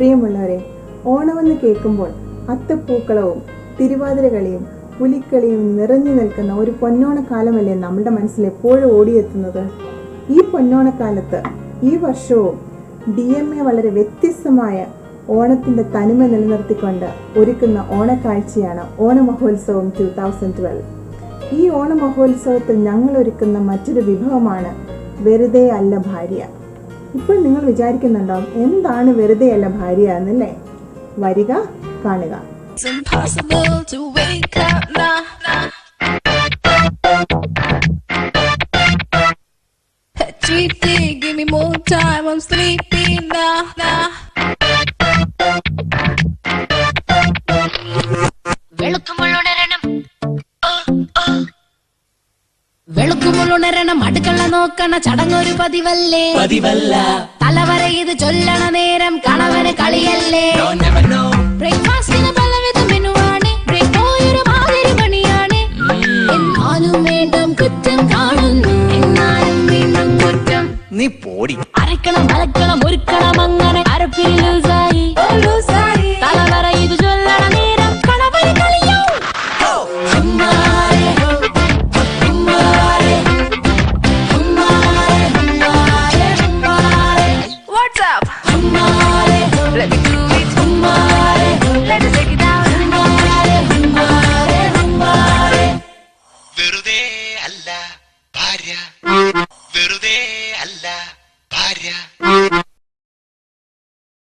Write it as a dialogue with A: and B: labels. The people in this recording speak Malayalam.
A: പ്രിയമുള്ളവരെ ഓണമെന്ന് കേൾക്കുമ്പോൾ അത്തപ്പൂക്കളവും തിരുവാതിരകളിയും പുലിക്കളിയും നിറഞ്ഞു നിൽക്കുന്ന ഒരു പൊന്നോണക്കാലമല്ലേ നമ്മുടെ മനസ്സിൽ എപ്പോഴും ഓടിയെത്തുന്നത്? ഈ പൊന്നോണക്കാലത്ത് ഈ വർഷവും ഡി എം എ വളരെ വ്യത്യസ്തമായ ഓണത്തിന്റെ തനിമ നിലനിർത്തിക്കൊണ്ട് ഒരുക്കുന്ന ഓണക്കാഴ്ചയാണ് ഓണമഹോത്സവം ടു തൗസൻഡ് ട്വൽവ് ഈ ഓണമഹോത്സവത്തിൽ ഞങ്ങൾ ഒരുക്കുന്ന മറ്റൊരു വിഭവമാണ് വെറുതെ അല്ല ഭാര്യ. ഇപ്പോൾ നിങ്ങൾ വിചാരിക്കുന്നുണ്ടോ എന്താണ് വെറുതെ അല്ല ഭാര്യ എന്നല്ലേ? വരിക കാണുക.
B: വെളുക്കുമുള്ളുണരണം
C: അടുക്കള നോക്കണ ചടങ്ങൊരു പതിവല്ലേ?
D: പതിവല്ല.
C: തലവര ഇത് ചൊല്ലണ നേരം കണവന് കളിയല്ലേ? ബ്രേക്ക്ഫാസ്റ്റിന് പലവിധ മെനുവാണ്. ബ്രേക്ക് പോയൊരു മാതിരി പണിയാണ്. എന്നാലും വീണ്ടും കുറ്റം കാണുന്നു. എന്നാലും വീണ്ടും കുറ്റം.
D: നീ പോടി.
C: അരക്കണം വലക്കണം ഒരുക്കണം ഭാര്യ. വെറുതെ അല്ല ഭാര്യ.